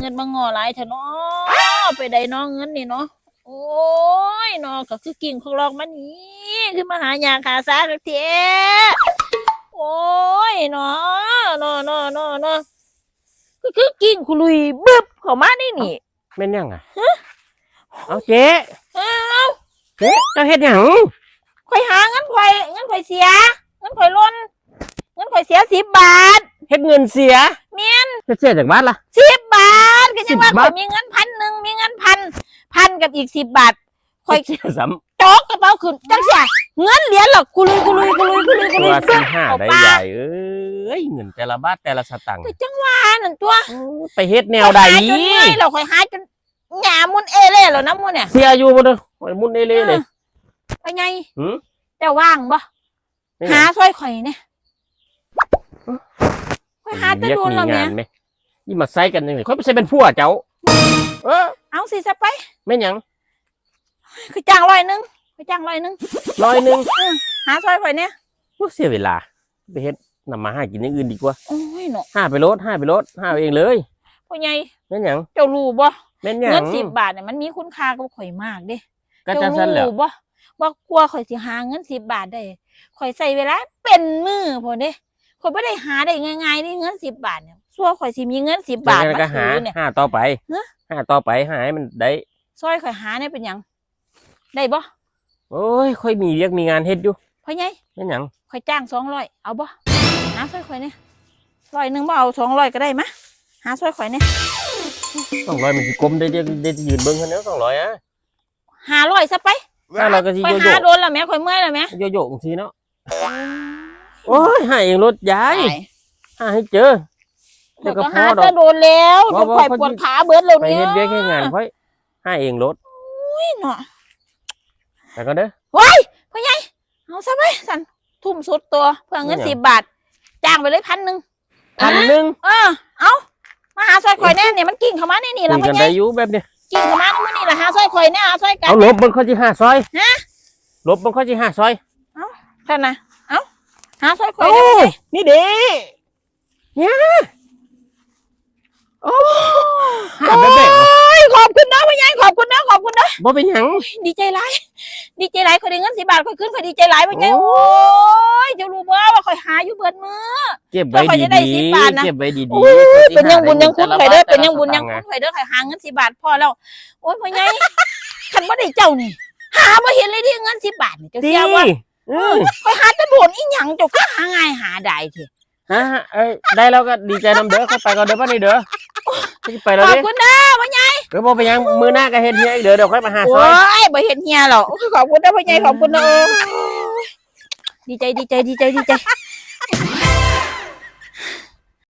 เงินมางอหลายเถอะเนาะไปได้น้องเงินนี่เนาะโอ้ยเนาะก็คือกิ่งของลอกมันนี่คือมาหายาขาซากเทโอ้ยเนาะเนาะเนาะเนาะเนาะก็คือกิ่งคุลุยบึบเข้ามานี่นี่แม่นยังอะเอาเจ๊เอ้าเจ๊เจ้าเฮ็ดหยังข่อยหาเงินข่อยเงินข่อยเสียเงินข่อยล้นเงินข่อยเสียสิบบาทเฮ็ดเงินเสียเมียนจะเสียจากบ้านล่ะสิบ บาทก็ยังว่า10ข่บาอทยมีเงินพันหนึ่งมีเงินพันพันกับอีกสิบบาทข่อยเสียซ้โจ๊กกระเป๋าขึ้นจังเสียเงินเหรียญหรอกกุลุยกุลุยกุลุยกุลุยำกุตัลุวยสิห้าเอาได้ปลาใหญ่เอ้ยเงินแต่ละบาทแต่ละสตังค์ก็จังว่านั่นตัวไปเฮ็ดแนวใดข่อยหาจนเมื่อยเราข่อยหาจนหยามุนเอเล่แล้วนะมุนเนี่ยเสียอยู่บ่เด้อโอ้ยมุนเอเล่เลยไปไงหืมแต่ว่างบ่ไม่หาหาซอยข่อยเนี่ยข่อยหาแตะเรียกดูนมีแล้วงาแม่นไหม ยี่มาใส่กันยังไงค่อยไปใส่เป็นผัวเจ้า เออเอาสิซะไปแม่นหยังคือจ้างร้อยหนึงคือจ้างร้อยหนึงร้อยหนึงหาซอยข่อยเนี่ยบ่เสียเวลา ไปเฮ็ดนำมาหากินอย่างอื่นดีกว่าโอ้ยเนาะหาไปรถหาไปรถหาเอาเองเลยพ่อใหญ่แม่นหยังเจ้ารู้บ่แม่นหยังเงินสิบบาทเนี่ยมันมีคุณค่ากับข่อยมากเด้ ก็จังซั่นแหล้วเจ้ารู้บ่ว่ากลัวข่อยสิหาเงินสิบบาทได้ข่อยใส่เวลาเป็นมือพอเด้ข่อยไม่ได้หาได้ง่ายๆนี่เงินสิบบาทเนี่ย ซัวข่อยสิมีเงินสิบบาทแล้วมาก็หาถือเนี่ยหาต่อไปฮะหาต่อไปหาให้มันได้ ซอยข่อยหาเนี่ยเป็นหยังได้บ่โอ้ย ค่อยมีเรียกมีงานเฮ็ดอยู่พ่อใหญ่แม่นหยังข่อยจ้างสองร้อยเอาบ่หาซอยข่อยเนี่ยร้อยหนึ่งบ่เอาสองร้อยก็ได้มะหาซอยข่อยเนี่ย200มันสิกลมได้เรียกได้ยืนเบิ่งคั่นเด้อ200อะหาร้อยซะไปถ้าเราก็สิข่อยโยหาโย่โดนและแม่ข่อยเมื่อยและแม่โยโย่จังซี่เนาะโอ้ยหาเองรถยายไปหาให้เจอ เดี๋ยวก็ข่อยพอหาดอกจะโดนแล้วบ่จนบ่ ข่อยพอปวดดีขาเบิดเลยไปเนี่ยเฮ็ดเวียกเฮ็ดงานค่อยหาเองรถนี่เนาะแต่ก็เด้อว้ายพ่อใหญ่เอาซะไปสันทุ่มสุดตัวเพื่อเงินไม่เอาสิบบาทจ้างไปเลยพันหนึ่งพันหนึงเออ เอามาหาซอยข่อยแน่เนี่ยมันกิ่งเข้ามาในนี่คุละยพ่กัอนใหญ่ได้อยู่แบบนี้กิ่งเข้ามาในมือนี่ละหาซอยข่อยเนี่ยหาซอยกันเอาลบเบิ่งข้อที่ห้าซอยฮะลบเบิ่งข้อที่ห้าซอยท่านนะเอาหาซอยข่อยโอ้เนี่ยยนี่เด้เนี่ย โอ้หาแบบแบ่งโอ้ยขอบคุณนะพ่อใหญ่ขอบคุณนะขอบคุณนะบ่เป็นหยังดีใจหลายดีใจหลายข่อยได้เงินสิบบาทข่อยขึ้นข่อยดีใจหลายพ่อใหญ่โอ้โอ้ยจะรู้บ่ว่าข่อยหาอยู่เบิดมือ เก็บไว้แล้วข้อยจะได้ดีสิบบาทนะๆเก็บไว้ดีโอ้ๆยเป็นยังบุญยังคุณข่อยเด้อแต่ละบาทเป็นยังบุญยังแต่คุละณข่อยเด้อข่อยหาเงินสิบบาทพอแล้วโอ้ยพ่อใหญ่คันบ่ได้เจ้านี่ หาบ่เห็นเลยที่เงินสิบบาทนี่เจ้าดีเสียว่าอืมข่อยหาแตะโดนอีหยังเจ้าก็หาง่ายหาได้ที ฮะเอ้ยได้แล้วก็ดีใจนำเด้อเข้าไปก่อนเด้อบ้านนี้เด้อ ไปแล้วขอบเด้คุณนะพ่อใหญ่เดี๋ยวบ่เป็นหยังมือหน้าก็เฮ็ดเฮียอีกเด้อเดี๋ยวค่อยมาหาซโอ้อยยบ่เห็นเฮียหรอกขอบคุณนะพ่อใหญ่ขอบคุณนะเออดีใจดีใจดีใจดีใจ